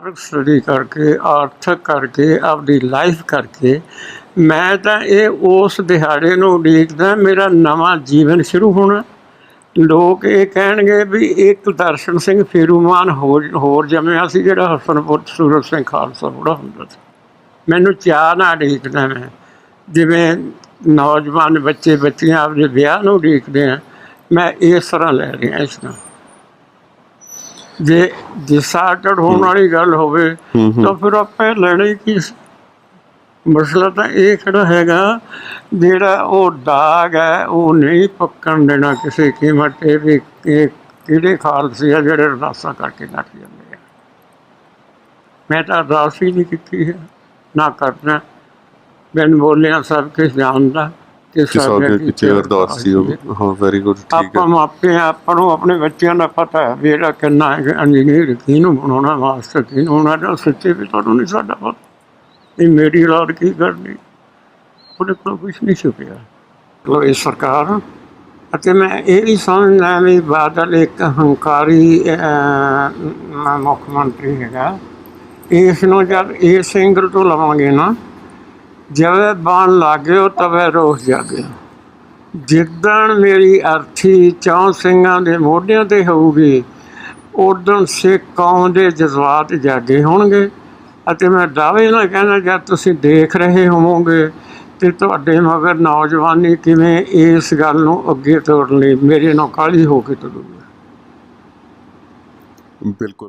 ਆਰਥ study ਕਰਕੇ ਆਰਥਿਕ ਕਰਕੇ, ਆਪਦੀ ਲਾਈਫ ਕਰਕੇ, ਮੈਂ ਤਾਂ ਇਹ ਉਸ ਦਿਹਾੜੇ ਨੂੰ ਉਡੀਕਦਾ ਮੇਰਾ ਨਵਾਂ ਜੀਵਨ ਸ਼ੁਰੂ ਹੋਣਾ। ਲੋਕ ਇਹ ਕਹਿਣਗੇ ਵੀ ਇੱਕ ਦਰਸ਼ਨ ਸਿੰਘ ਫੇਰੂਮਾਨ ਹੋਰ ਹੋਰ ਜੰਮਿਆ ਸੀ ਜਿਹੜਾ ਹਸਨਪੁਰ ਸੂਰਜ ਸਿੰਘ ਖਾਲਸਾ ਬੁੜਾ ਹੁੰਦਾ ਸੀ। ਮੈਨੂੰ ਚਾਅ ਨਾਲ ਉਡੀਕਦਾ ਮੈਂ, ਜਿਵੇਂ ਨੌਜਵਾਨ ਬੱਚੇ ਬੱਚੀਆਂ ਆਪਦੇ ਵਿਆਹ ਨੂੰ ਉਡੀਕਦੇ ਆ, ਮੈਂ ਇਸ ਤਰ੍ਹਾਂ ਲੈ ਰਿਹਾ ਇਸ ਨੂੰ ਜੇ ਡਿਸਾਰਟਡ ਹੋਣ ਵਾਲੀ ਗੱਲ ਹੋਵੇ ਤਾਂ ਫਿਰ ਆਪਾਂ ਲੈਣਾ ਕੀ ਸੀ? ਮਸਲਾ ਤਾਂ ਇਹ ਖੜਾ ਹੈਗਾ ਜਿਹੜਾ ਉਹ ਦਾਗ ਹੈ ਉਹ ਨਹੀਂ ਪੱਕਣ ਦੇਣਾ ਕਿਸੇ ਕੀਮਤ ਤੇ ਵੀ ਇਹ ਕਿਹੜੇ ਖਾਲਸੇ ਆ ਜਿਹੜੇ ਰਦਾਸਾ ਕਰਕੇ ਨੱਠ ਜਾਂਦੇ ਆ। ਮੈਂ ਤਾਂ ਹੀ ਨਹੀਂ ਕੀਤੀ ਹੈ ਨਾ ਕਰਨਾ। ਬਿਨ ਬੋਲਿਆ ਸਭ ਕੁਝ ਜਾਣਦਾ। ਕਿ ਸਾਡੇ ਪਿੱਛੇ ਅਰਦਾਸ ਸੀ ਉਹ ਹਾਂ ਵੈਰੀ ਗੁੱਡ ਠੀਕ ਆਪਾਂ ਹੈ ਮਾਪੇ ਹਾਂ, ਆਪਾਂ ਨੂੰ ਆਪਣੇ ਬੱਚਿਆਂ ਦਾ ਪਤਾ ਹੈ ਵੀ ਇਹਦਾ ਕਿੰਨਾ ਇੰਜੀਨੀਅਰ ਕਿਹਨੂੰ ਬਣਾਉਣਾ ਮਾਸਟਰ ਕਿਹਨੂੰ ਹੋਣਾ ਤਾਂ ਸੱਚੇ ਵੀ ਤੁਹਾਨੂੰ ਨਹੀਂ ਸਾਡਾ ਪਤਾ। ਇਹ ਮੇਰੀ ਔਲਾਦ ਕੀ ਕਰਨੀ ਉਹਦੇ ਕੋਲ ਕੁਝ ਨਹੀਂ ਛੁਪਿਆ। ਲੋ ਇਹ ਸਰਕਾਰ ਅਤੇ ਮੈਂ ਇਹ ਵੀ ਸਮਝਦਾ ਵੀ ਬਾਦਲ ਇੱਕ ਹੰਕਾਰੀ ਮੁੱਖ ਮੰਤਰੀ ਹੈਗਾ। ਇਸ ਨੂੰ ਜਦ ਇਸ ਐਂਗਲ ਤੋਂ ਲਵਾਂਗੇ ਨਾ ਜਦ ਬਾਣ ਲਾਗਿਓ ਤਵੇ ਰੋਸ ਜਾਗਿਓ ਜਿੱਦਣ ਮੇਰੀ ਅਰਥੀ ਚੌਂ ਸਿੰਘਾਂ ਦੇ ਮੋਢਿਆਂ ਤੇ ਹੋਊਗੀ, ਉਦੋਂ ਸਿੱਖ ਕੌਮ ਦੇ ਜਜ਼ਬਾਤ ਜਾਗੇ ਹੋਣਗੇ। ਅਤੇ ਮੈਂ ਦਾਅਵੇ ਨਾਲ ਕਹਿੰਦਾ, ਜਦ ਤੁਸੀਂ ਦੇਖ ਰਹੇ ਹੋਵੋਗੇ ਤੇ ਤੁਹਾਡੇ ਮਗਰ ਨੌਜਵਾਨੀ ਕਿਵੇਂ ਇਸ ਗੱਲ ਨੂੰ ਅੱਗੇ ਤੋਰਨ ਲਈ ਮੇਰੇ ਨਾਲ ਕਾਲੀ ਹੋ ਕੇ ਤੁਰੂਗੀ। ਬਿਲਕੁਲ।